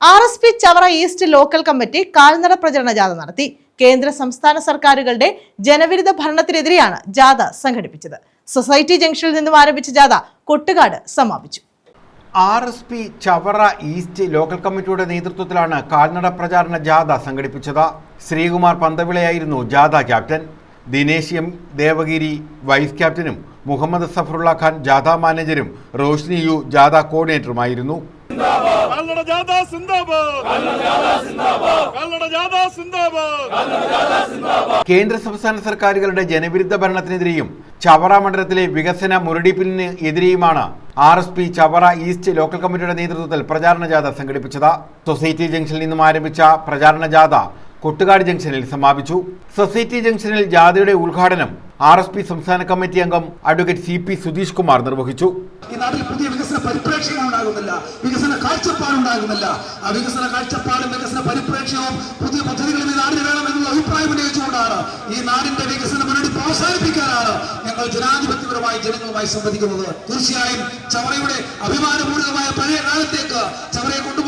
R S P Chavara east local committee കാൽനട പ്രചരണ ജാഥ നടത്തി. കേന്ദ്ര സംസ്ഥാന സർക്കാരുകളുടെ ജനവിരുദ്ധ ഭരണത്തിനെതിരെയാണ് ജാഥ സംഘടിപ്പിച്ചത്. സൊസൈറ്റി ജംഗ്ഷനിൽ നിന്നും ആരംഭിച്ച ജാഥ കൊട്ടുകാട് സമാപിച്ചു. R S P Chavara east local കമ്മിറ്റിയുടെ നേതൃത്വത്തിലാണ് കാൽനട പ്രചാരണ ജാഥ സംഘടിപ്പിച്ചത്. ശ്രീകുമാർ പന്തവിളയായിരുന്നു ജാഥ captain. Dinesh M Devagiri vice ക്യാപ്റ്റനും മുഹമ്മദ് സഫറുള്ള ഖാൻ ജാഥ മാനേജരും റോഷ്നി യു ജാഥ കോർഡിനേറ്ററുമായിരുന്നു. കല്ലട ജാഥ സിന്ദാബാദ്. കല്ലട ജാഥ സിന്ദാബാദ്. കേന്ദ്ര സംസ്ഥാന സർക്കാരുകളുടെ ജനവിരുദ്ധ ഭരണത്തിനെതിരെയും ചവറ മണ്ഡലത്തിലെ വികസന മുരടിപ്പിന് എതിരെയുമാണ് R S P Chavara east local കമ്മിറ്റിയുടെ നേതൃത്വത്തിൽ പ്രചാരണ ജാഥ സംഘടിപ്പിച്ചത്. സൊസൈറ്റി ജംഗ്ഷനിൽ നിന്നും ആരംഭിച്ച പ്രചാരണ ജാഥ കൊട്ടുകാട് ജംഗ്ഷനിൽ സമാപിച്ചു. സൊസൈറ്റി ജംഗ്ഷനിൽ ജാഥയുടെ ഉദ്ഘാടനം ആർ എസ് പി സംസ്ഥാന കമ്മിറ്റി അംഗം advocate C P Sudheesh Kumar നിർവഹിച്ചു. വികസന ഉണ്ടാകുന്നില്ല. വികസന കാഴ്ചപ്പാടും വികസന പരിപ്രേക്ഷ്യവും പുതിയ പദ്ധതികളും ഈ നാടിന് വേണമെന്നുള്ള അഭിപ്രായം ഉന്നയിച്ചുകൊണ്ടാണ് ഈ നാടിന്റെ വികസന മുന്നോട്ട് പ്രോത്സാഹിപ്പിക്കാനാണ് ഞങ്ങൾ ജനാധിപത്യപരമായി ജനങ്ങളുമായി സംവദിക്കുന്നത്. തീർച്ചയായും ചവറയുടെ അഭിമാനപൂർവമായ പഴയ കാലത്തേക്ക് ചവറയെ കൊണ്ടുപോകാനുള്ള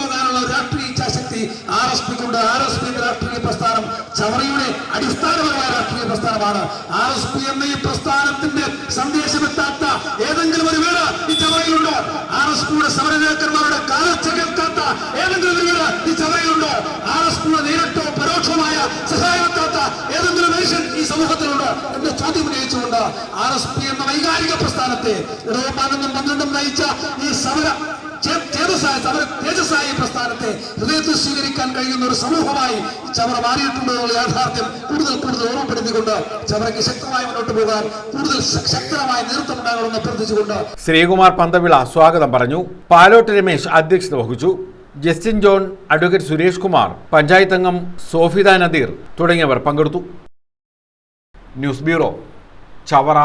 രാഷ്ട്രീയ ഇച്ഛാശക്തി ആർ എസ് പിക്കുണ്ട് ആർ എസ് പി രാഷ്ട്രീയ പ്രസ്ഥാനം ചവറയുടെ അടിസ്ഥാനപരമായ രാഷ്ട്രീയ പ്രസ്ഥാനമാണ്. ആർ എസ് പി എന്ന ഈ പ്രസ്ഥാനത്തിന്റെ സന്ദേശമെത്താത്ത ഏതെങ്കിലും ഒരു വീട് ഈ ചവറയിലുണ്ട്? ആർ എസ് പിയുടെ സമരനേതാക്കന്മാരുടെ കാലച്ച കേൾക്കാത്ത ഏതെങ്കിലും ഒരു വീട് ഈ ചവറയിലുണ്ട്? ആർ എസ് പിയുടെ നേരിട്ടോ പരോക്ഷമായ സഹായമെത്താത്ത ഏതെങ്കിലും മനുഷ്യൻ ഈ സമൂഹത്തിലുണ്ട്? എന്ന ചോദ്യം ഉന്നയിച്ചുകൊണ്ട് ആർ എസ് പി എന്ന വൈകാരിക പ്രസ്ഥാനത്തെ ഇടവും പതിനൊന്നും പന്ത്രണ്ടും നയിച്ച ഈ സമര തേജസ്സായ പ്രസ്ഥാനത്തെ ഹൃദയത്തിൽ സ്വീകരിക്കാൻ കഴിയുന്ന ഒരു സമൂഹമായി ചവർ മാറിയിട്ടുണ്ട് എന്നുള്ള യാഥാർത്ഥ്യം കൂടുതൽ കൂടുതൽ ഓർമ്മപ്പെടുത്തിക്കൊണ്ട് ചവറയ്ക്ക് ശക്തമായി മുന്നോട്ട് പോകാൻ കൂടുതൽ ശക്തമായ നേതൃത്വം ഉണ്ടാകണമെന്ന് അഭ്യർത്ഥിച്ചുകൊണ്ട് ശ്രീകുമാർ പന്തവിള സ്വാഗതം പറഞ്ഞു. പാലോട്ട് രമേശ് അധ്യക്ഷത വഹിച്ചു. Justin John advocate Suresh Kumar panchayat അംഗം സോഫിദ നദീർ തുടങ്ങിയവർ പങ്കെടുത്തു. News bureau Chavara